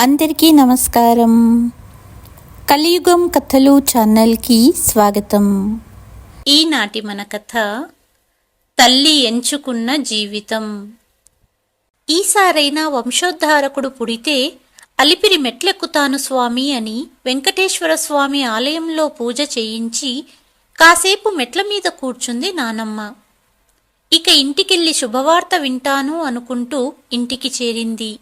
అందరికీ నమస్కారం. కలియుగం కథలు ఛానల్కి స్వాగతం. ఈనాటి మన కథ తల్లి ఎంచుకున్న జీవితం. ఈసారైనా వంశోద్ధారకుడు పుడితే అలిపిరి మెట్లెక్కుతాను స్వామి అని వెంకటేశ్వర స్వామి ఆలయంలో పూజ చేయించి కాసేపు మెట్ల మీద కూర్చుంది నానమ్మ. ఇక ఇంటికెళ్ళి శుభవార్త వింటాను అనుకుంటూ ఇంటికి చేరింది.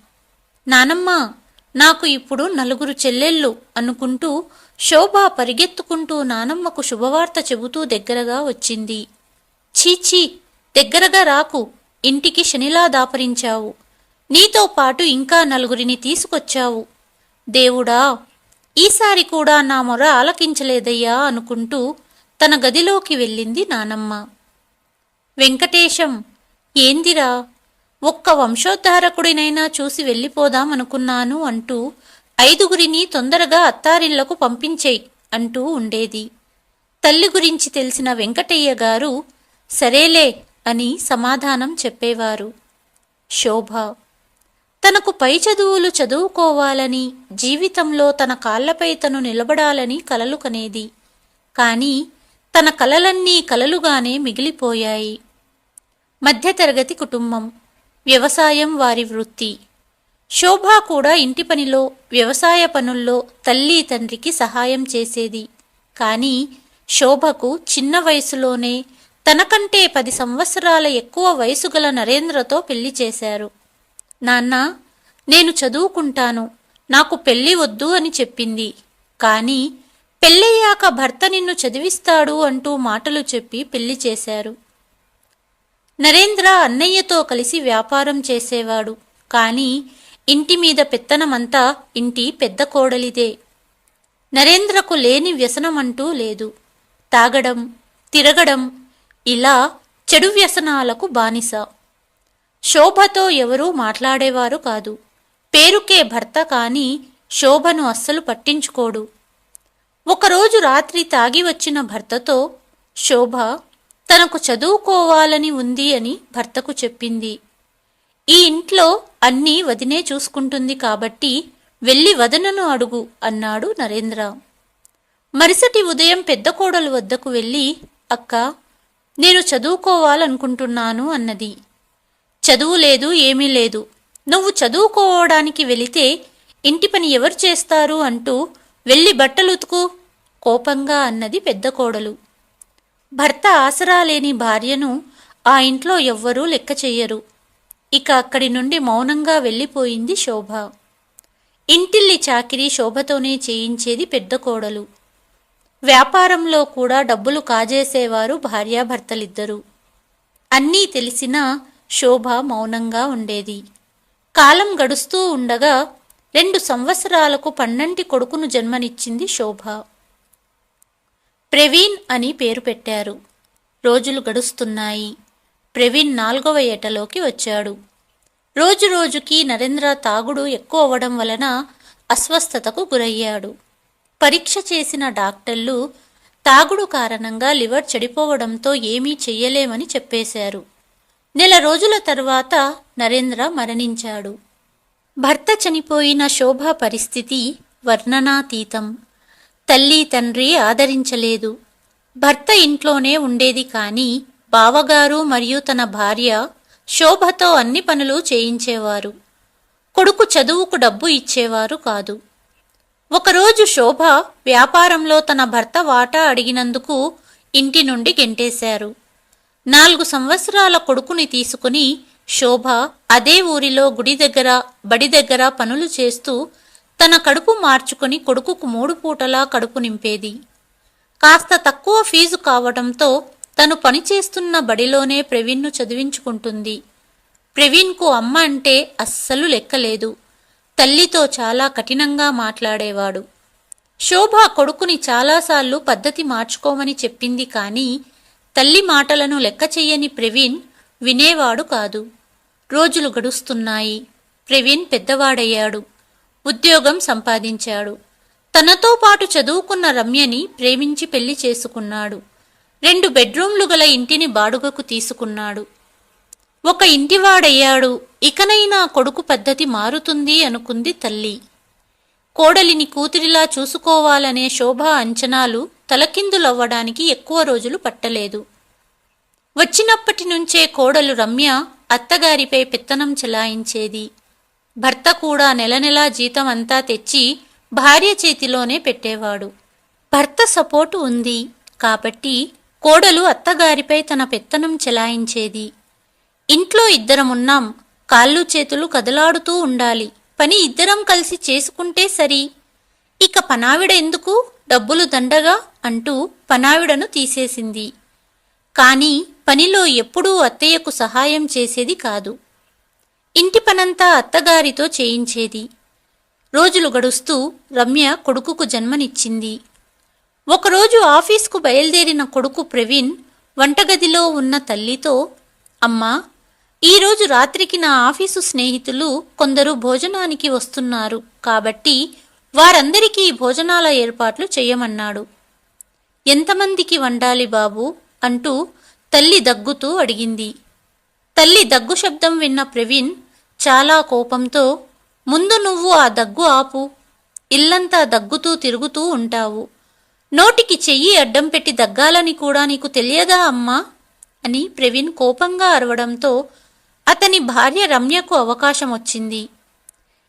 నానమ్మ నాకు ఇప్పుడు నలుగురు చెల్లెళ్ళు అనుకుంటూ శోభ పరిగెత్తుకుంటూ నానమ్మకు శుభవార్త చెబుతూ దగ్గరగా వచ్చింది. చీచీ దగ్గరగా రాకు ఇంటికి శనిలా దాపరించావు. నీతో పాటు ఇంకా నలుగురిని తీసుకొచ్చావు. దేవుడా ఈసారి కూడా నా మొర ఆలకించలేదయ్యా అనుకుంటూ తన గదిలోకి వెళ్ళింది నానమ్మ. వెంకటేశం ఏందిరా ఒక్క వంశోద్ధారకుడినైనా చూసి వెళ్ళిపోదామనుకున్నాను అంటూ ఐదుగురిని తొందరగా అత్తారిళ్ళకు పంపించేయ్ అంటూ ఉండేది. తల్లి గురించి తెలిసిన వెంకటయ్య గారు సరేలే అని సమాధానం చెప్పేవారు. శోభ తనకు పై చదువులు చదువుకోవాలని జీవితంలో తన కాళ్ళపై తను నిలబడాలని కలలు కనేది. కానీ తన కలలన్నీ కలలుగానే మిగిలిపోయాయి. మధ్యతరగతి కుటుంబం వ్యవసాయం వారి వృత్తి. శోభ కూడా ఇంటి పనిలో వ్యవసాయ పనుల్లో తల్లి తండ్రికి సహాయం చేసేది. కానీ శోభకు చిన్న వయసులోనే తనకంటే పది సంవత్సరాల ఎక్కువ వయసు గల నరేంద్రతో పెళ్ళి చేశారు. నాన్న నేను చదువుకుంటాను నాకు పెళ్ళి వద్దు అని చెప్పింది. కానీ పెళ్ళయ్యాక భర్త నిన్ను చదివిస్తాడు అంటూ మాటలు చెప్పి పెళ్ళి చేశారు. నరేంద్ర అన్నయ్యతో కలిసి వ్యాపారం చేసేవాడు. కానీ ఇంటి మీద పెత్తనమంతా ఇంటి పెద్ద కోడలిదే. నరేంద్రకు లేని వ్యసనమంటూ లేదు. తాగడం తిరగడం ఇలా చెడు వ్యసనాలకు బానిస. శోభతో ఎవరూ మాట్లాడేవారు కాదు. పేరుకే భర్త కాని శోభను అస్సలు పట్టించుకోడు. ఒకరోజు రాత్రి తాగి వచ్చిన భర్తతో శోభ తనకు చదువుకోవాలని ఉంది అని భర్తకు చెప్పింది. ఈ ఇంట్లో అన్నీ వదినే చూసుకుంటుంది కాబట్టి వెళ్ళి వదనను అడుగు అన్నాడు నరేంద్ర. మరుసటి ఉదయం పెద్ద కోడలు వద్దకు వెళ్ళి అక్క నేను చదువుకోవాలనుకుంటున్నాను అన్నది. చదువు లేదు ఏమీ లేదు. నువ్వు చదువుకోవడానికి వెళితే ఇంటి పని ఎవరు చేస్తారు? అంటూ వెళ్ళి బట్టలు ఉతుకు కోపంగా అన్నది పెద్ద కోడలు. భర్త ఆసరా లేని భార్యను ఆ ఇంట్లో ఎవ్వరూ లెక్క చెయ్యరు. ఇక అక్కడి నుండి మౌనంగా వెళ్ళిపోయింది శోభ. ఇంటిల్లి చాకిరి శోభతోనే చేయించేది పెద్ద కోడలు. వ్యాపారంలో కూడా డబ్బులు కాజేసేవారు భార్యాభర్తలిద్దరూ. అన్నీ తెలిసినా శోభ మౌనంగా ఉండేది. కాలం గడుస్తూ ఉండగా రెండు సంవత్సరాలకు పన్నంటి కొడుకును జన్మనిచ్చింది శోభ. ప్రవీణ్ అని పేరు పెట్టారు. రోజులు గడుస్తున్నాయి. ప్రవీణ్ నాలుగవ ఏటలోకి వచ్చాడు. రోజు రోజుకి నరేంద్ర తాగుడు ఎక్కువ అవ్వడం వలన అస్వస్థతకు గురయ్యాడు. పరీక్ష చేసిన డాక్టర్లు తాగుడు కారణంగా లివర్ చెడిపోవడంతో ఏమీ చెయ్యలేమని చెప్పేశారు. నెల రోజుల తర్వాత నరేంద్ర మరణించాడు. భర్త చనిపోయిన శోభ పరిస్థితి వర్ణనాతీతం. తల్లి తండ్రి ఆదరించలేదు. భర్త ఇంట్లోనే ఉండేది కానీ బావగారు మరియు తన భార్య శోభతో అన్ని పనులు చేయించేవారు. కొడుకు చదువుకు డబ్బు ఇచ్చేవారు కాదు. ఒకరోజు శోభ వ్యాపారంలో తన భర్త వాటా అడిగినందుకు ఇంటి నుండి గెంటేశారు. నాలుగు సంవత్సరాల కొడుకుని తీసుకుని శోభ అదే ఊరిలో గుడి దగ్గర బడి దగ్గర పనులు చేస్తూ తన కడుపు మార్చుకుని కొడుకుకు మూడు పూటలా కడుపు నింపేది. కాస్త తక్కువ ఫీజు కావడంతో తను పనిచేస్తున్న బడిలోనే ప్రవీణ్ను చదివించుకుంటుంది. ప్రవీణ్కు అమ్మ అంటే అస్సలు లెక్కలేదు. తల్లితో చాలా కఠినంగా మాట్లాడేవాడు. శోభ కొడుకుని చాలాసార్లు పద్ధతి మార్చుకోమని చెప్పింది కానీ తల్లి మాటలను లెక్క చెయ్యని ప్రవీణ్ వినేవాడు కాదు. రోజులు గడుస్తున్నాయి. ప్రవీణ్ పెద్దవాడయ్యాడు. ఉద్యోగం సంపాదించాడు. తనతో పాటు చదువుకున్న రమ్యని ప్రేమించి పెళ్ళి చేసుకున్నాడు. రెండు బెడ్రూమ్లు గల ఇంటిని బాడుగకు తీసుకున్నాడు. ఒక ఇంటివాడయ్యాడు. ఇకనైనా కొడుకు పద్ధతి మారుతుంది అనుకుంది తల్లి. కోడలిని కూతురిలా చూసుకోవాలనే శోభ అంచనాలు తలకిందులవ్వడానికి ఎక్కువ రోజులు పట్టలేదు. వచ్చినప్పటి నుంచే కోడలు రమ్య అత్తగారిపై పెత్తనం చెలాయించేది. భర్త కూడా నెల నెలా జీతం అంతా తెచ్చి భార్య చేతిలోనే పెట్టేవాడు. భర్త సపోర్టు ఉంది. కాబట్టి కోడలు అత్తగారిపై తన పెత్తనం చెలాయించేది. ఇంట్లో ఇద్దరమున్నాం. కాళ్ళు చేతులు కదలాడుతూ ఉండాలి. పని ఇద్దరం కలిసి చేసుకుంటే సరి. ఇక పనావిడ ఎందుకు? డబ్బులు దండగా అంటూ పనావిడను తీసేసింది. కానీ పనిలో ఎప్పుడూ అత్తయ్యకు సహాయం చేసేది కాదు. ఇంటి పనంతా అత్తగారితో చేయించేది. రోజులు గడుస్తూ రమ్య కొడుకుకు జన్మనిచ్చింది. ఒకరోజు ఆఫీస్కు బయలుదేరిన కొడుకు ప్రవీణ్ వంటగదిలో ఉన్న తల్లితో అమ్మా ఈరోజు రాత్రికి నా ఆఫీసు స్నేహితులు కొందరు భోజనానికి వస్తున్నారు. కాబట్టి వారందరికీ భోజనాల ఏర్పాట్లు చేయమన్నాడు. ఎంతమందికి వండాలి బాబు? అంటూ తల్లి దగ్గుతూ అడిగింది. తల్లి దగ్గు శబ్దం విన్న ప్రవీణ్ చాలా కోపంతో ముందు నువ్వు ఆ దగ్గు ఆపు. ఇల్లంతా దగ్గుతూ తిరుగుతూ ఉంటావు. నోటికి చెయ్యి అడ్డం పెట్టి దగ్గాలని కూడా నీకు తెలియదా అమ్మా? అని ప్రవీణ్ కోపంగా అరవడంతో అతని భార్య రమ్యకు అవకాశం వచ్చింది.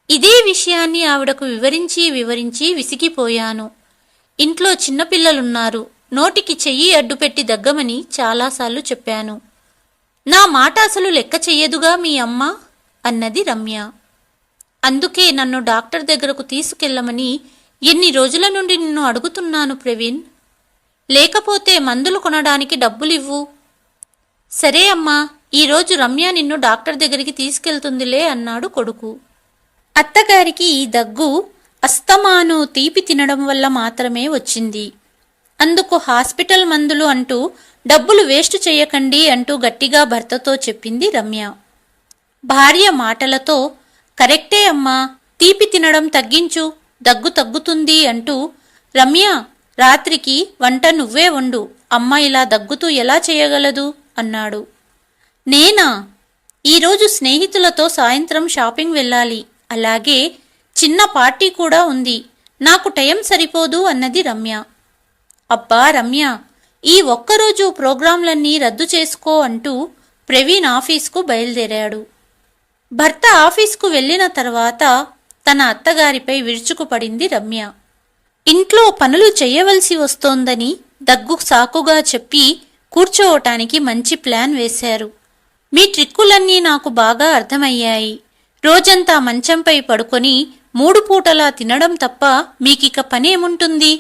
ఇదే విషయాన్ని ఆవిడకు వివరించి వివరించి విసిగిపోయాను. ఇంట్లో చిన్నపిల్లలున్నారు. నోటికి చెయ్యి అడ్డుపెట్టి దగ్గమని చాలాసార్లు చెప్పాను. నా మాట అసలు లెక్క చెయ్యదుగా మీ అమ్మ? అన్నది రమ్య. అందుకే నన్ను డాక్టర్ దగ్గరకు తీసుకెళ్ళమని ఎన్ని రోజుల నుండి నిన్ను అడుగుతున్నాను ప్రవీణ్? లేకపోతే మందులు కొనడానికి డబ్బులివ్వు? సరే అమ్మా ఈరోజు రమ్య నిన్ను డాక్టర్ దగ్గరికి తీసుకెళ్తుందిలే అన్నాడు కొడుకు. అత్తగారికి ఈ దగ్గు అస్తమాను తీపి తినడం వల్ల మాత్రమే వచ్చింది. అందుకు హాస్పిటల్ మందులు అంటూ డబ్బులు వేస్ట్ చేయకండి అంటూ గట్టిగా భర్తతో చెప్పింది రమ్య. భార్య మాటలతో కరెక్టే అమ్మా తీపి తినడం తగ్గించు దగ్గు తగ్గుతుంది అంటూ రమ్య రాత్రికి వంట నువ్వే వండు అమ్మ ఇలా దగ్గుతూ ఎలా చేయగలదు? అన్నాడు. నేనా? ఈరోజు స్నేహితులతో సాయంత్రం షాపింగ్ వెళ్ళాలి. అలాగే చిన్న పార్టీ కూడా ఉంది. నాకు టైం సరిపోదు అన్నది రమ్య. అబ్బా రమ్య ఈ ఒక్కరోజు ప్రోగ్రాంలన్నీ రద్దు చేసుకో అంటూ ప్రవీణ్ ఆఫీస్కు బయలుదేరాడు. భర్త ఆఫీస్కు వెళ్ళిన తర్వాత తన అత్తగారిపై విరుచుకుపడింది రమ్య. ఇంట్లో పనులు చేయవలసి వస్తోందని దగ్గు సాకుగా చెప్పి కూర్చోవటానికి మంచి ప్లాన్ వేశారు. మీ ట్రిక్కులన్నీ నాకు బాగా అర్థమయ్యాయి. రోజంతా మంచంపై పడుకొని మూడు పూటలా తినడం తప్ప మీకిక పనేముంటుంది?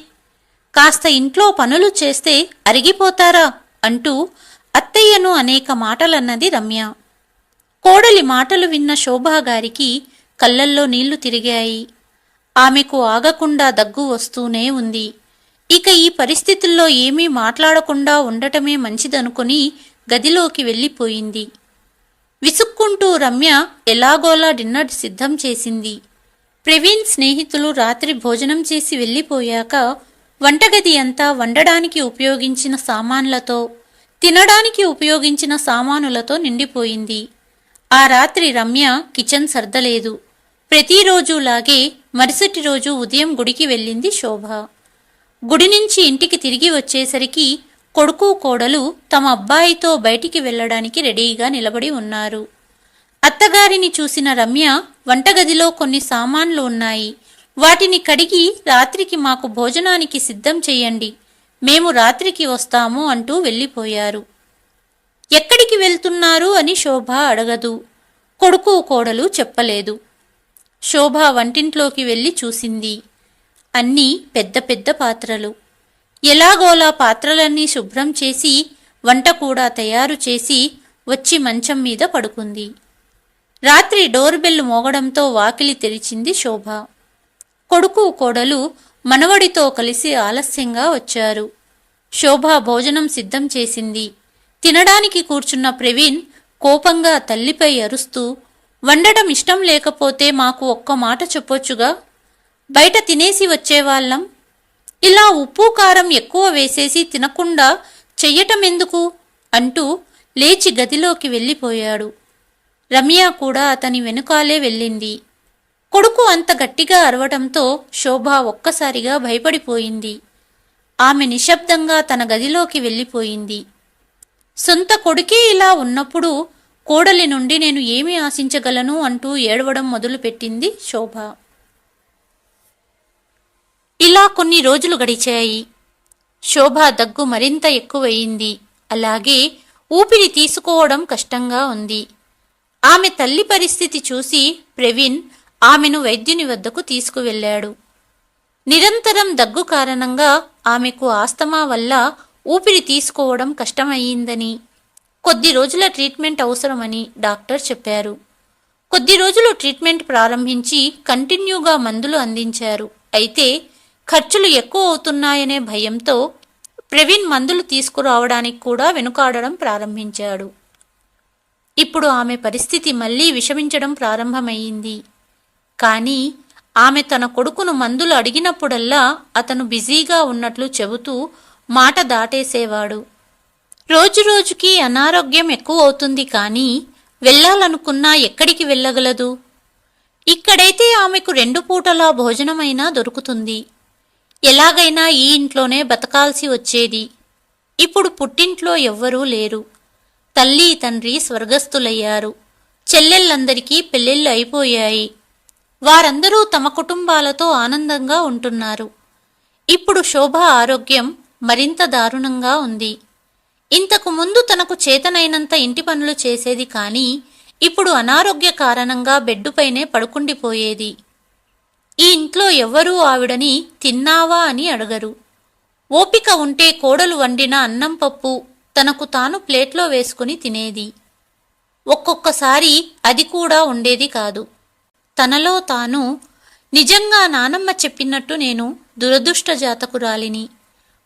కాస్త ఇంట్లో పనులు చేస్తే అరిగిపోతారా? అంటూ అత్తయ్యను అనేక మాటలన్నది రమ్య. కోడలి మాటలు విన్న శోభాగారికి కళ్ళల్లో నీళ్ళు తిరిగాయి. ఆమెకు ఆగకుండా దగ్గు వస్తూనే ఉంది. ఇక ఈ పరిస్థితుల్లో ఏమీ మాట్లాడకుండా ఉండటమే మంచిదనుకుని గదిలోకి వెళ్ళిపోయింది. విసుక్కుంటూ రమ్య ఎలాగోలా డిన్నర్ సిద్ధం చేసింది. ప్రవీణ్ స్నేహితులు రాత్రి భోజనం చేసి వెళ్ళిపోయాక వంటగది అంతా వండడానికి ఉపయోగించిన సామాన్లతో తినడానికి ఉపయోగించిన సామానులతో నిండిపోయింది. ఆ రాత్రి రమ్య కిచెన్ సర్దలేదు. ప్రతిరోజులాగే మరుసటి రోజు ఉదయం గుడికి వెళ్ళింది శోభ. గుడి నుంచి ఇంటికి తిరిగి వచ్చేసరికి కొడుకు కోడలు తమ అబ్బాయితో బయటికి వెళ్ళడానికి రెడీగా నిలబడి ఉన్నారు. అత్తగారిని చూసిన రమ్య వంటగదిలో కొన్ని సామాన్లు ఉన్నాయి. వాటిని కడిగి రాత్రికి మాకు భోజనానికి సిద్ధం చెయ్యండి మేము రాత్రికి వస్తాము అంటూ వెళ్ళిపోయారు. ఎక్కడికి వెళ్తున్నారు అని శోభ అడగదు. కొడుకు కోడలు చెప్పలేదు. శోభ వంటింట్లోకి వెళ్ళి చూసింది. అన్నీ పెద్ద పెద్ద పాత్రలు. ఎలాగోలా పాత్రలన్నీ శుభ్రం చేసి వంట కూడా తయారు చేసి వచ్చి మంచం మీద పడుకుంది. రాత్రి డోర్ బెల్ మోగడంతో వాకిలి తెరిచింది శోభ. కొడుకు కోడలు మనవడితో కలిసి ఆలస్యంగా వచ్చారు. శోభ భోజనం సిద్ధం చేసింది. తినడానికి కూర్చున్న ప్రవీణ్ కోపంగా తల్లిపై అరుస్తూ వండడం ఇష్టం లేకపోతే మాకు ఒక్క మాట చెప్పొచ్చుగా? బయట తినేసి వచ్చేవాళ్ళం. ఇలా ఉప్పు కారం ఎక్కువ వేసేసి తినకుండా చెయ్యటం ఎందుకు అంటూ లేచి గదిలోకి వెళ్ళిపోయాడు. రమ్య కూడా అతని వెనుకాలే వెళ్ళింది. కొడుకు అంత గట్టిగా అరవటంతో శోభ ఒక్కసారిగా భయపడిపోయింది. ఆమె నిశ్శబ్దంగా తన గదిలోకి వెళ్ళిపోయింది. సొంత కొడుకే ఇలా ఉన్నప్పుడు కోడలి నుండి నేను ఏమి ఆశించగలను అంటూ ఏడవడం మొదలుపెట్టింది శోభ. ఇలా కొన్ని రోజులు గడిచాయి. శోభ దగ్గు మరింత ఎక్కువయింది. అలాగే ఊపిరి తీసుకోవడం కష్టంగా ఉంది. ఆమె తల్లి పరిస్థితి చూసి ప్రవీణ్ ఆమెను వైద్యుని వద్దకు తీసుకువెళ్ళాడు. నిరంతరం దగ్గు కారణంగా ఆమెకు ఆస్తమా వల్ల ఊపిరి తీసుకోవడం కష్టమయ్యిందని కొద్ది రోజుల ట్రీట్మెంట్ అవసరమని డాక్టర్ చెప్పారు. కొద్ది రోజులు ట్రీట్మెంట్ ప్రారంభించి కంటిన్యూగా మందులు అందించారు. అయితే ఖర్చులు ఎక్కువ అవుతున్నాయనే భయంతో ప్రవీణ్ మందులు తీసుకురావడానికి కూడా వెనుకాడడం ప్రారంభించాడు. ఇప్పుడు ఆమె పరిస్థితి మళ్ళీ విషమించడం ప్రారంభమయ్యింది. కానీ ఆమె తన కొడుకును మందులు అడిగినప్పుడల్లా అతను బిజీగా ఉన్నట్లు చెబుతూ మాట దాటేసేవాడు. రోజురోజుకి అనారోగ్యం ఎక్కువ అవుతుంది కానీ వెళ్ళాలనుకున్నా ఎక్కడికి వెళ్ళగలదు? ఇక్కడైతే ఆమెకు రెండు పూటలా భోజనమైనా దొరుకుతుంది. ఎలాగైనా ఈ ఇంట్లోనే బతకాల్సి వచ్చేది. ఇప్పుడు పుట్టింట్లో ఎవ్వరూ లేరు. తల్లి తండ్రి స్వర్గస్థులయ్యారు. చెల్లెళ్ళందరికీ పెళ్ళిళ్ళు అయిపోయాయి. వారందరూ తమ కుటుంబాలతో ఆనందంగా ఉంటున్నారు. ఇప్పుడు శోభ ఆరోగ్యం మరింత దారుణంగా ఉంది. ఇంతకు ముందు తనకు చేతనైనంత ఇంటి పనులు చేసేది కానీ ఇప్పుడు అనారోగ్య కారణంగా బెడ్డుపైనే పడుకుండిపోయేది. ఈ ఇంట్లో ఎవ్వరూ ఆవిడని తిన్నావా అని అడగరు. ఓపిక ఉంటే కోడలు వండిన అన్నం పప్పు తనకు తాను ప్లేట్లో వేసుకుని తినేది. ఒక్కొక్కసారి అది కూడా ఉండేది కాదు. తనలో తాను నిజంగా నానమ్మ చెప్పినట్టు నేను దురదృష్ట జాతకురాలిని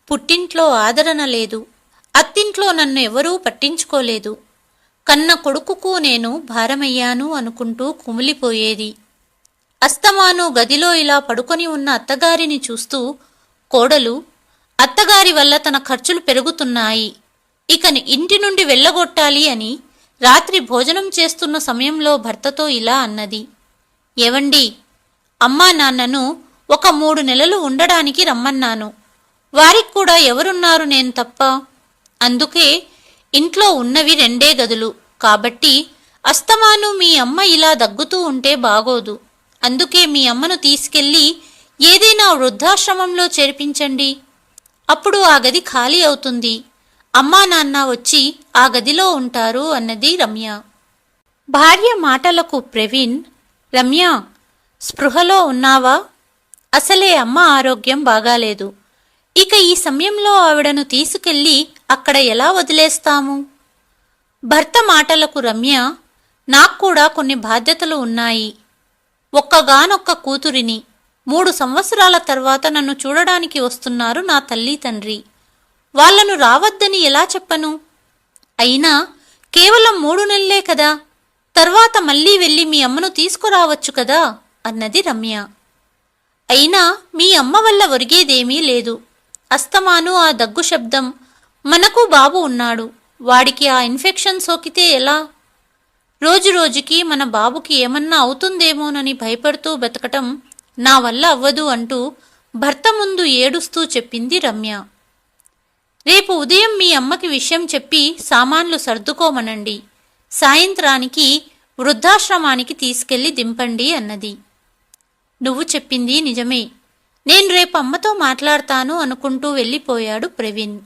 పుట్టింట్లో ఆదరణ లేదు. అత్తింట్లో నన్ను ఎవరూ పట్టించుకోలేదు. కన్న కొడుకుకు నేను భారమయ్యాను అనుకుంటూ కుమిలిపోయేది. అస్తమాను గదిలో ఇలా పడుకొని ఉన్న అత్తగారిని చూస్తూ కోడలు అత్తగారి వల్ల తన ఖర్చులు పెరుగుతున్నాయి. ఇక ఇంటి నుండి వెళ్ళగొట్టాలి అని రాత్రి భోజనం చేస్తున్న సమయంలో భర్తతో ఇలా అన్నది. ఏవండి అమ్మా నాన్నను ఒక మూడు నెలలు ఉండడానికి రమ్మన్నాను. వారికి కూడా ఎవరున్నారు నేను తప్ప? అందుకే ఇంట్లో ఉన్నవి రెండే గదులు. కాబట్టి అస్తమాను మీ అమ్మ ఇలా దగ్గుతూ ఉంటే బాగోదు. అందుకే మీ అమ్మను తీసుకెళ్ళి ఏదైనా వృద్ధాశ్రమంలో చేర్పించండి. అప్పుడు ఆ గది ఖాళీ అవుతుంది. అమ్మా నాన్న వచ్చి ఆ గదిలో ఉంటారు అన్నది రమ్య. భార్య మాటలకు ప్రవీణ్ రమ్య స్పృహలో ఉన్నావా? అసలే అమ్మ ఆరోగ్యం బాగాలేదు. ఇక ఈ సమయంలో ఆవిడను తీసుకెళ్ళి అక్కడ ఎలా వదిలేస్తాము? భర్త మాటలకు రమ్య నాకు కూడా కొన్ని బాధ్యతలు ఉన్నాయి. ఒక్కగానొక్క కూతురిని మూడు సంవత్సరాల తర్వాత నన్ను చూడడానికి వస్తున్నారు నా తల్లి తండ్రి. వాళ్ళను రావద్దని ఎలా చెప్పను? అయినా కేవలం మూడు నెలలే కదా తర్వాత మళ్ళీ వెళ్ళి మీ అమ్మను తీసుకురావచ్చు కదా అన్నది రమ్య. అయినా మీ అమ్మ వల్ల ఒరిగేదేమీ లేదు. అస్తమాను ఆ దగ్గు శబ్దం. మనకు బాబు ఉన్నాడు. వాడికి ఆ ఇన్ఫెక్షన్ సోకితే ఎలా? రోజు రోజుకి మన బాబుకి ఏమన్నా అవుతుందేమోనని భయపడుతూ బతకటం నా వల్ల అవ్వదు అంటూ భర్త ముందు ఏడుస్తూ చెప్పింది రమ్య. రేపు ఉదయం మీ అమ్మకి విషయం చెప్పి సామాన్లు సర్దుకోమనండి. సాయంత్రానికి వృద్ధాశ్రమానికి తీసుకెళ్ళి దింపండి అన్నది. నువ్వు చెప్పింది నిజమే. నేను రేపు అమ్మతో మాట్లాడతాను అనుకుంటూ వెళ్ళిపోయాడు ప్రవీణ్.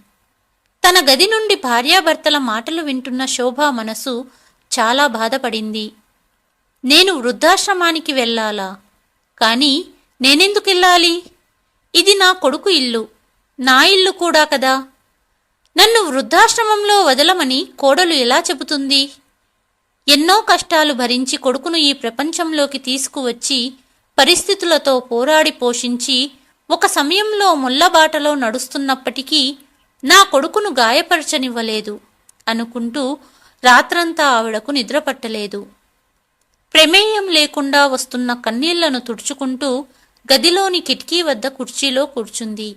తన గది నుండి భార్యాభర్తల మాటలు వింటున్న శోభ మనసు చాలా బాధపడింది. నేను వృద్ధాశ్రమానికి వెళ్ళాలా? కానీ నేనెందుకెళ్ళాలి ఇది నా కొడుకు ఇల్లు నా ఇల్లు కూడా కదా. నన్ను వృద్ధాశ్రమంలో వదలమని కోడలు ఎలా చెబుతుంది? ఎన్నో కష్టాలు భరించి కొడుకును ఈ ప్రపంచంలోకి తీసుకువచ్చి పరిస్థితులతో పోరాడి పోషించి ఒక సమయంలో ముల్లబాటలో నడుస్తున్నప్పటికీ నా కొడుకును గాయపరచనివ్వలేదు అనుకుంటూ రాత్రంతా ఆవిడకు నిద్రపట్టలేదు. ప్రమేయం లేకుండా వస్తున్న కన్నీళ్ళను తుడుచుకుంటూ గదిలోని కిటికీ వద్ద కుర్చీలో కూర్చుంది.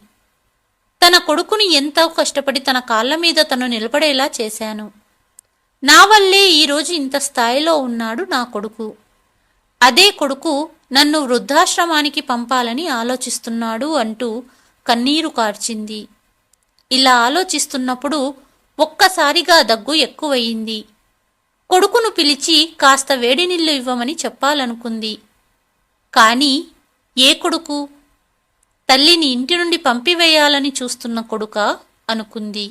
తన కొడుకుని ఎంతో కష్టపడి తన కాళ్ళ మీద తను నిలబడేలా చేశాను. నా వల్లే ఈరోజు ఇంత స్థాయిలో ఉన్నాడు నా కొడుకు. అదే కొడుకు నన్ను వృద్ధాశ్రమానికి పంపాలని ఆలోచిస్తున్నాడు అంటూ కన్నీరు కార్చింది. ఇలా ఆలోచిస్తున్నప్పుడు ఒక్కసారిగా దగ్గు ఎక్కువయింది. కొడుకును పిలిచి కాస్త వేడినీళ్ళు ఇవ్వమని చెప్పాలనుకుంది. కానీ ఏ కొడుకు? తల్లిని ఇంటి నుండి పంపివేయాలని చూస్తున్న కొడుక అనుకుంది.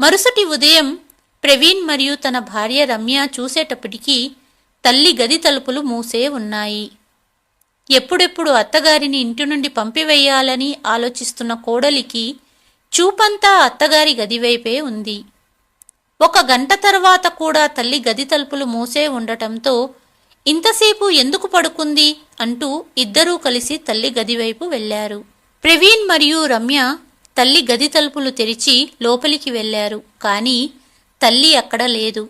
మరుసటి ఉదయం ప్రవీణ్ మరియు తన భార్య రమ్య చూసేటప్పటికీ తల్లి గది తలుపులు మూసే ఉన్నాయి. ఎప్పుడెప్పుడు అత్తగారిని ఇంటి నుండి పంపివేయాలని ఆలోచిస్తున్న కోడలికి చూపంతా అత్తగారి గదివైపే ఉంది. ఒక గంట తర్వాత కూడా తల్లి గది తలుపులు మూసే ఉండటంతో ఇంతసేపు ఎందుకు పడుకుంది అంటూ ఇద్దరూ కలిసి తల్లి గదివైపు వెళ్ళారు ప్రవీణ్ మరియు రమ్య తల్లి గది తలుపులు తెరిచి లోపలికి వెళ్ళారు కానీ తల్లి అక్కడ లేదు.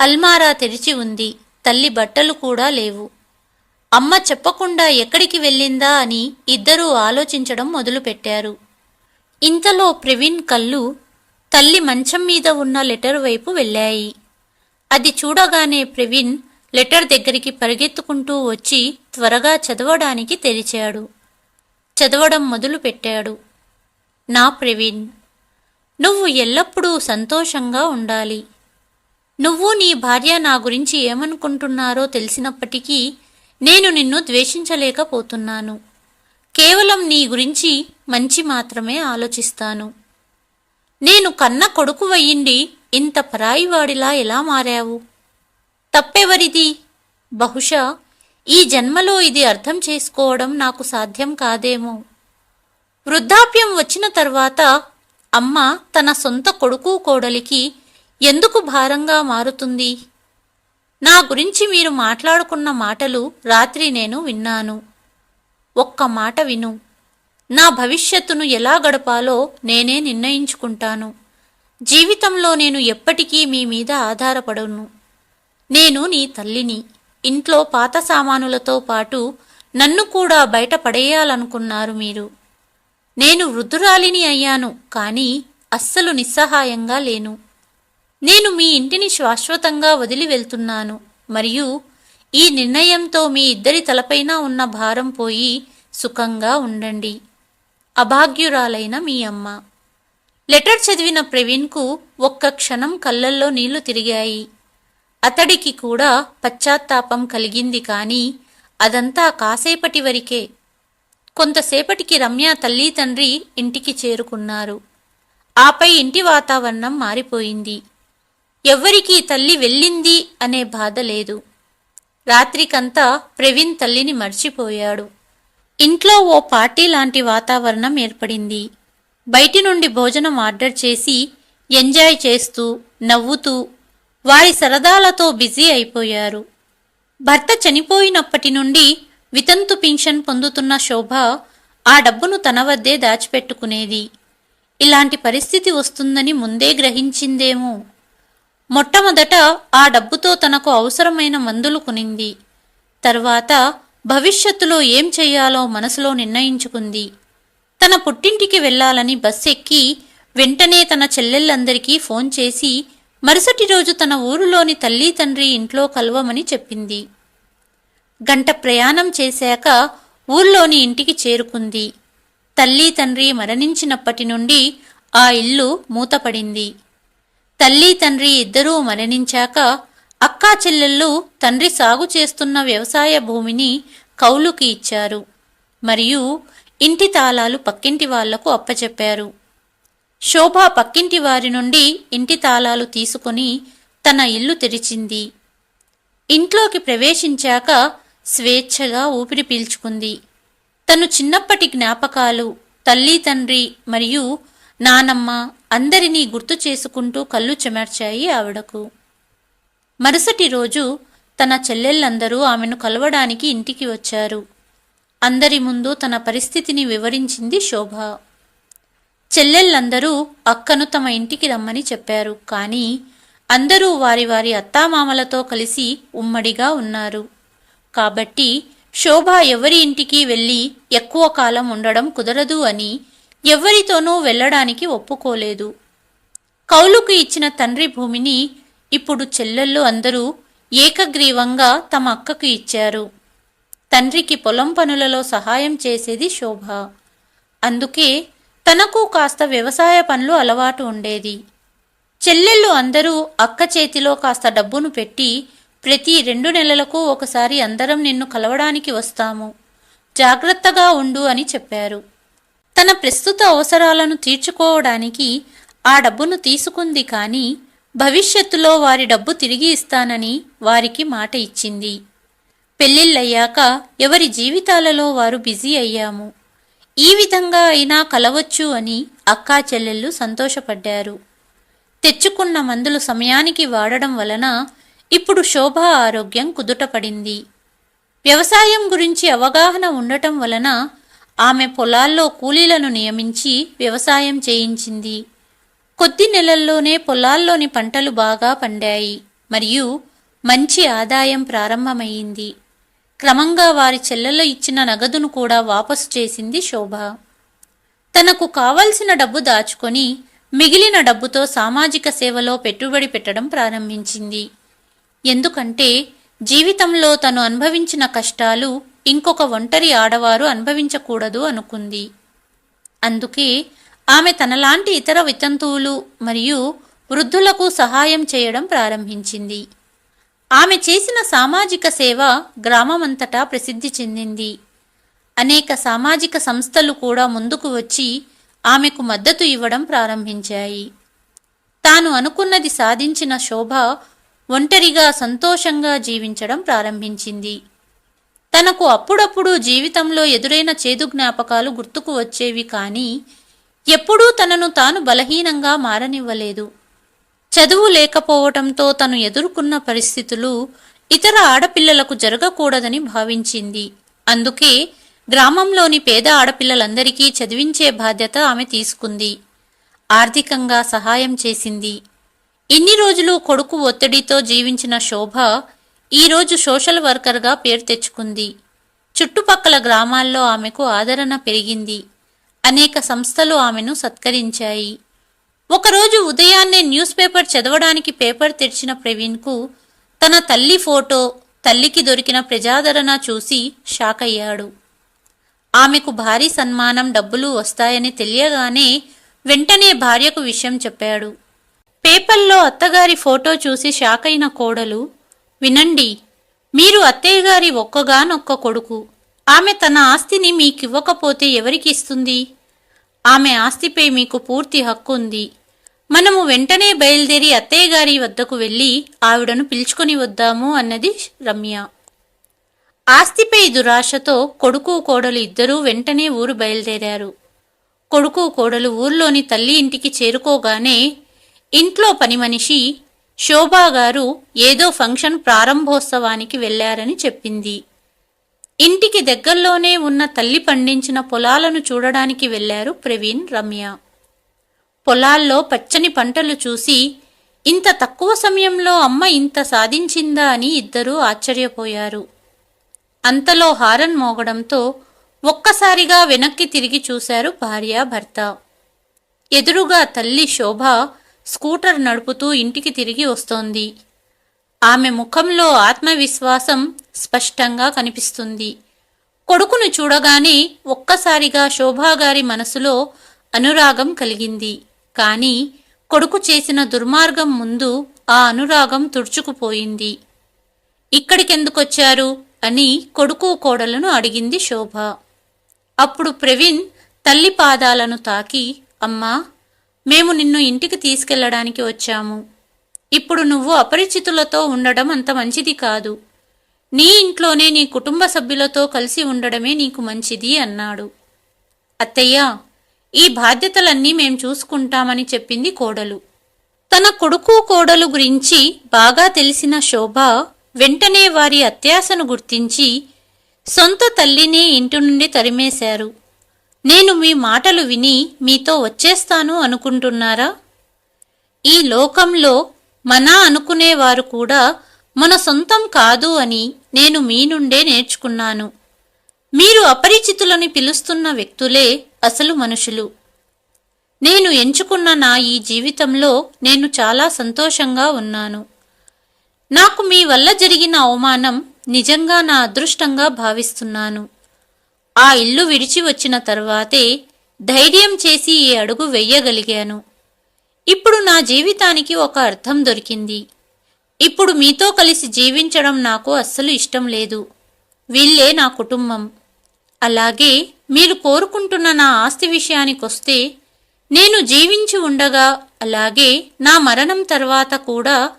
అల్మారా తెరిచి ఉంది. తల్లి బట్టలు కూడా లేవు. అమ్మ చెప్పకుండా ఎక్కడికి వెళ్ళిందా అని ఇద్దరూ ఆలోచించడం మొదలుపెట్టారు. ఇంతలో ప్రవీణ్ కళ్ళు తల్లి మంచం మీద ఉన్న లెటర్ వైపు వెళ్ళాయి. అది చూడగానే ప్రవీణ్ లెటర్ దగ్గరికి పరిగెత్తుకుంటూ వచ్చి త్వరగా చదవడానికి తెరిచాడు. చదవడం మొదలుపెట్టాడు. నా ప్రవీణ్ నువ్వు ఎల్లప్పుడూ సంతోషంగా ఉండాలి. నువ్వు నీ భార్య నా గురించి ఏమనుకుంటున్నారో తెలిసినప్పటికీ నేను నిన్ను ద్వేషించలేకపోతున్నాను. కేవలం నీ గురించి మంచి మాత్రమే ఆలోచిస్తాను. నేను కన్న కొడుకు వయ్యిండి ఇంత పరాయివాడిలా ఎలా మారావు? తప్పెవరిది? బహుశా ఈ జన్మలో ఇది అర్థం చేసుకోవడం నాకు సాధ్యం కాదేమో. వృద్ధాప్యం వచ్చిన తర్వాత అమ్మ తన సొంత కొడుకు కోడలికి ఎందుకు భారంగా మారుతుంది? నా గురించి మీరు మాట్లాడుకున్న మాటలు రాత్రి నేను విన్నాను. ఒక్క మాట విను. నా భవిష్యత్తును ఎలా గడపాలో నేనే నిర్ణయించుకుంటాను. జీవితంలో నేను ఎప్పటికీ మీ మీద ఆధారపడను. నేను నీ తల్లిని. ఇంట్లో పాత సామానులతో పాటు నన్ను కూడా బయట పడేయాలనుకున్నారు మీరు. నేను వృద్ధురాలిని అయ్యాను కానీ అస్సలు నిస్సహాయంగా లేను. నేను మీ ఇంటిని శాశ్వతంగా వదిలి వెళ్తున్నాను. మరియు ఈ నిర్ణయంతో మీ ఇద్దరి తలపైన ఉన్న భారం పోయి సుఖంగా ఉండండి. అభాగ్యురాలైన మీ అమ్మ. లెటర్ చదివిన ప్రవీణ్కు ఒక్క క్షణం కళ్ళల్లో నీళ్ళు తిరిగాయి. అతడికి కూడా పశ్చాత్తాపం కలిగింది కానీ అదంతా కాసేపటి వరకే. కొంతసేపటికి రమ్య తల్లి తండ్రి ఇంటికి చేరుకున్నారు. ఆపై ఇంటి వాతావరణం మారిపోయింది. ఎవ్వరికీ తల్లి వెళ్ళింది అనే బాధ లేదు. రాత్రికంతా ప్రవీణ్ తల్లిని మర్చిపోయాడు. ఇంట్లో ఓ పార్టీ లాంటి వాతావరణం ఏర్పడింది. బయటి నుండి భోజనం ఆర్డర్ చేసి ఎంజాయ్ చేస్తూ నవ్వుతూ వారి సరదాలతో బిజీ అయిపోయారు. భర్త చనిపోయినప్పటి నుండి వితంతు పింఛన్ పొందుతున్న శోభ ఆ డబ్బును తన వద్దే దాచిపెట్టుకునేది. ఇలాంటి పరిస్థితి వస్తుందని ముందే గ్రహించిందేమో మొట్టమొదట ఆ డబ్బుతో తనకు అవసరమైన మందులు కొనింది. తర్వాత భవిష్యత్తులో ఏం చెయ్యాలో మనసులో నిర్ణయించుకుంది. తన పుట్టింటికి వెళ్ళాలని బస్ ఎక్కి వెంటనే తన చెల్లెళ్ళందరికీ ఫోన్ చేసి మరుసటి రోజు తన ఊరిలోని తల్లి తండ్రి ఇంట్లో కలవమని చెప్పింది. గంట ప్రయాణం చేశాక ఊర్లోని ఇంటికి చేరుకుంది. తల్లి తండ్రి మరణించినప్పటి నుండి ఆ ఇల్లు మూతపడింది. తల్లి తండ్రి ఇద్దరూ మరణించాక అక్కా చెల్లెళ్ళు తండ్రి సాగు చేస్తున్న వ్యవసాయ భూమిని కౌలుకి ఇచ్చారు. మరియు ఇంటి తాళాలు పక్కింటి వాళ్ళకు అప్పచెప్పారు. శోభ పక్కింటి వారి నుండి ఇంటి తాళాలు తీసుకుని తన ఇల్లు తెరిచింది. ఇంట్లోకి ప్రవేశించాక స్వేచ్ఛగా ఊపిరి పీల్చుకుంది. తను చిన్నప్పటి జ్ఞాపకాలు తల్లి తండ్రి మరియు నానమ్మ అందరినీ గుర్తు చేసుకుంటూ కళ్ళు చెమర్చాయి ఆవిడకు. మరుసటి రోజు తన చెల్లెళ్ళందరూ ఆమెను కలవడానికి ఇంటికి వచ్చారు. అందరి ముందు తన పరిస్థితిని వివరించింది శోభ. చెల్లెళ్ళందరూ అక్కను తమ ఇంటికి రమ్మని చెప్పారు. కానీ అందరూ వారి వారి అత్తామామలతో కలిసి ఉమ్మడిగా ఉన్నారు. కాబట్టి శోభ ఎవరి ఇంటికి వెళ్ళి ఎక్కువ కాలం ఉండడం కుదరదు అని ఎవ్వరితోనూ వెళ్ళడానికి ఒప్పుకోలేదు. కౌలుకు ఇచ్చిన తండ్రి భూమిని ఇప్పుడు చెల్లెళ్ళు అందరూ ఏకగ్రీవంగా తమ అక్కకు ఇచ్చారు. తండ్రికి పొలం పనులలో సహాయం చేసేది శోభ. అందుకే తనకు కాస్త వ్యవసాయ పనులు అలవాటు ఉండేది. చెల్లెళ్ళు అందరూ అక్క చేతిలో కాస్త డబ్బును పెట్టి ప్రతి రెండు నెలలకు ఒకసారి అందరం నిన్ను కలవడానికి వస్తాము. జాగ్రత్తగా ఉండు అని చెప్పారు. తన ప్రస్తుత అవసరాలను తీర్చుకోవడానికి ఆ డబ్బును తీసుకుంది కానీ భవిష్యత్తులో వారి డబ్బు తిరిగి ఇస్తానని వారికి మాట ఇచ్చింది. పెళ్ళిళ్ళయ్యాక ఎవరి జీవితాలలో వారు బిజీ అయ్యాము. ఈ విధంగా అయినా కలవచ్చు అని అక్కా చెల్లెళ్ళు సంతోషపడ్డారు. తెచ్చుకున్న మందులు సమయానికి వాడడం వలన ఇప్పుడు శోభ ఆరోగ్యం కుదుటపడింది. వ్యవసాయం గురించి అవగాహన ఉండటం వలన ఆమె పొలాల్లో కూలీలను నియమించి వ్యవసాయం చేయించింది. కొద్ది నెలల్లోనే పొలాల్లోని పంటలు బాగా పండాయి మరియు మంచి ఆదాయం ప్రారంభమయ్యింది క్రమంగా వారి చెల్లెలు ఇచ్చిన నగదును కూడా వాపసు చేసింది శోభ. తనకు కావలసిన డబ్బు దాచుకొని మిగిలిన డబ్బుతో సామాజిక సేవలో పెట్టుబడి పెట్టడం ప్రారంభించింది. ఎందుకంటే జీవితంలో తను అనుభవించిన కష్టాలు ఇంకొక ఒంటరి ఆడవారు అనుభవించకూడదు అనుకుంది. అందుకే ఆమె తనలాంటి ఇతర వితంతువులు మరియు వృద్ధులకు సహాయం చేయడం ప్రారంభించింది. ఆమె చేసిన సామాజిక సేవ గ్రామమంతటా ప్రసిద్ధి చెందింది. అనేక సామాజిక సంస్థలు కూడా ముందుకు వచ్చి ఆమెకు మద్దతు ఇవ్వడం ప్రారంభించాయి. తాను అనుకున్నది సాధించిన శోభ ఒంటరిగా సంతోషంగా జీవించడం ప్రారంభించింది. తనకు అప్పుడప్పుడు జీవితంలో ఎదురైన చేదు జ్ఞాపకాలు గుర్తుకు వచ్చేవి కానీ ఎప్పుడూ తనను తాను బలహీనంగా మారనివ్వలేదు. చదువు లేకపోవటంతో తను ఎదుర్కొన్న పరిస్థితులు ఇతర ఆడపిల్లలకు జరగకూడదని భావించింది. అందుకే గ్రామంలోని పేద ఆడపిల్లలందరికీ చదివించే బాధ్యత ఆమె తీసుకుంది. ఆర్థికంగా సహాయం చేసింది. ఇన్ని రోజులు కొడుకు ఒత్తిడితో జీవించిన శోభ ఈరోజు సోషల్ వర్కర్గా పేరు తెచ్చుకుంది. చుట్టుపక్కల గ్రామాల్లో ఆమెకు ఆదరణ పెరిగింది. అనేక సంస్థలు ఆమెను సత్కరించాయి. ఒకరోజు ఉదయాన్నే న్యూస్ పేపర్ చదవడానికి పేపర్ తెరిచిన ప్రవీణ్కు తన తల్లి ఫోటో తల్లికి దొరికిన ప్రజాదరణ చూసి షాక్ అయ్యాడు. ఆమెకు భారీ సన్మానం డబ్బులు వస్తాయని తెలియగానే వెంటనే భార్యకు విషయం చెప్పాడు. పేపర్లో అత్తగారి ఫోటో చూసి షాక్ అయిన కోడలు వినండి మీరు అత్తయ్య గారి ఒక్కగానొక్క కొడుకు. ఆమె తన ఆస్తిని మీకివ్వకపోతే ఎవరికి ఇస్తుంది ఆమె ఆస్తిపై మీకు పూర్తి హక్కు ఉంది మనము వెంటనే బయలుదేరి అత్తయ్య గారి వద్దకు వెళ్ళి ఆవిడను పిలుచుకొని వద్దాము అన్నది రమ్య. ఆస్తిపై దురాశతో కొడుకు కోడలు ఇద్దరూ వెంటనే ఊరు బయలుదేరారు. కొడుకు కోడలు ఊర్లోని తల్లి ఇంటికి చేరుకోగానే ఇంట్లో పని మనిషి శోభా గారు ఏదో ఫంక్షన్ ప్రారంభోత్సవానికి వెళ్ళారని చెప్పింది. ఇంటికి దగ్గరలోనే ఉన్న తల్లి పండించిన పొలాలను చూడడానికి వెళ్ళారు ప్రవీణ్ రమ్య. పొలాల్లో పచ్చని పంటలు చూసి ఇంత తక్కువ సమయంలో అమ్మ ఇంత సాధించిందా అని ఇద్దరూ ఆశ్చర్యపోయారు. అంతలో హారన్ మోగడంతో ఒక్కసారిగా వెనక్కి తిరిగి చూశారు భార్య భర్త. ఎదురుగా తల్లి శోభ స్కూటర్ నడుపుతూ ఇంటికి తిరిగి వస్తోంది. ఆమె ముఖంలో ఆత్మవిశ్వాసం స్పష్టంగా కనిపిస్తుంది. కొడుకును చూడగానే ఒక్కసారిగా శోభాగారి మనసులో అనురాగం కలిగింది. కానీ కొడుకు చేసిన దుర్మార్గం ముందు ఆ అనురాగం తుడుచుకుపోయింది. ఇక్కడికెందుకొచ్చారు? అని కొడుకు కోడలను అడిగింది శోభ. అప్పుడు ప్రవీణ్ తల్లి పాదాలను తాకి అమ్మా మేము నిన్ను ఇంటికి తీసుకెళ్ళడానికి వచ్చాము. ఇప్పుడు నువ్వు అపరిచితులతో ఉండడం అంత మంచిది కాదు. నీ ఇంట్లోనే నీ కుటుంబ సభ్యులతో కలిసి ఉండడమే నీకు మంచిది అన్నాడు. అత్తయ్య ఈ బాధ్యతలన్నీ మేం చూసుకుంటామని చెప్పింది కోడలు. తన కొడుకు కోడలు గురించి బాగా తెలిసిన శోభ వెంటనే వారి అత్యాశను గుర్తించి సొంత తల్లినే ఇంటి నుండి తరిమేశారు. నేను మీ మాటలు విని మీతో వచ్చేస్తాను అనుకుంటున్నారా? ఈ లోకంలో మన అనుకునేవారు కూడా మన సొంతం కాదు అని నేను మీ నుండే నేర్చుకున్నాను. మీరు అపరిచితులని పిలుస్తున్న వ్యక్తులే అసలు మనుషులు. నేను ఎంచుకున్న నా ఈ జీవితంలో నేను చాలా సంతోషంగా ఉన్నాను. నాకు మీ వల్ల జరిగిన అవమానం నిజంగా నా అదృష్టంగా భావిస్తున్నాను. ఆ ఇల్లు విడిచి వచ్చిన తర్వాతే ధైర్యం చేసి ఈ అడుగు వెయ్యగలిగాను. ఇప్పుడు నా జీవితానికి ఒక అర్థం దొరికింది. ఇప్పుడు మీతో కలిసి జీవించడం నాకు అస్సలు ఇష్టం లేదు. వీళ్ళే నా కుటుంబం. అలాగే మీరు కోరుకుంటున్న నా ఆస్తి విషయానికొస్తే నేను జీవించి ఉండగా అలాగే నా మరణం తర్వాత కూడా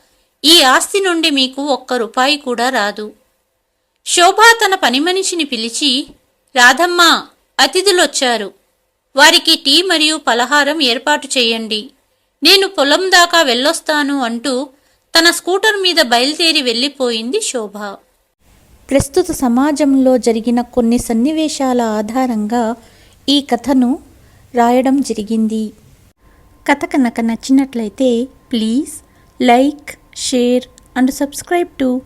ఈ ఆస్తి నుండి మీకు ఒక్క రూపాయి కూడా రాదు. శోభ తన పని మనిషిని పిలిచి రాధమ్మ అతిథులొచ్చారు. వారికి టీ మరియు పలహారం ఏర్పాటు చేయండి. నేను పొలం దాకా వెళ్ళొస్తాను అంటూ తన స్కూటర్ మీద బయలుదేరి వెళ్ళిపోయింది శోభ. ప్రస్తుత సమాజంలో జరిగిన కొన్ని సన్నివేశాల ఆధారంగా ఈ కథను రాయడం జరిగింది. కథ కనుక నచ్చినట్లయితే please like share and subscribe to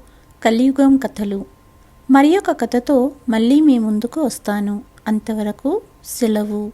Kaliyugam Kathalu. మరి ఒక కథతో మళ్ళీ మీ ముందుకు వస్తాను. అంతవరకు సెలవు.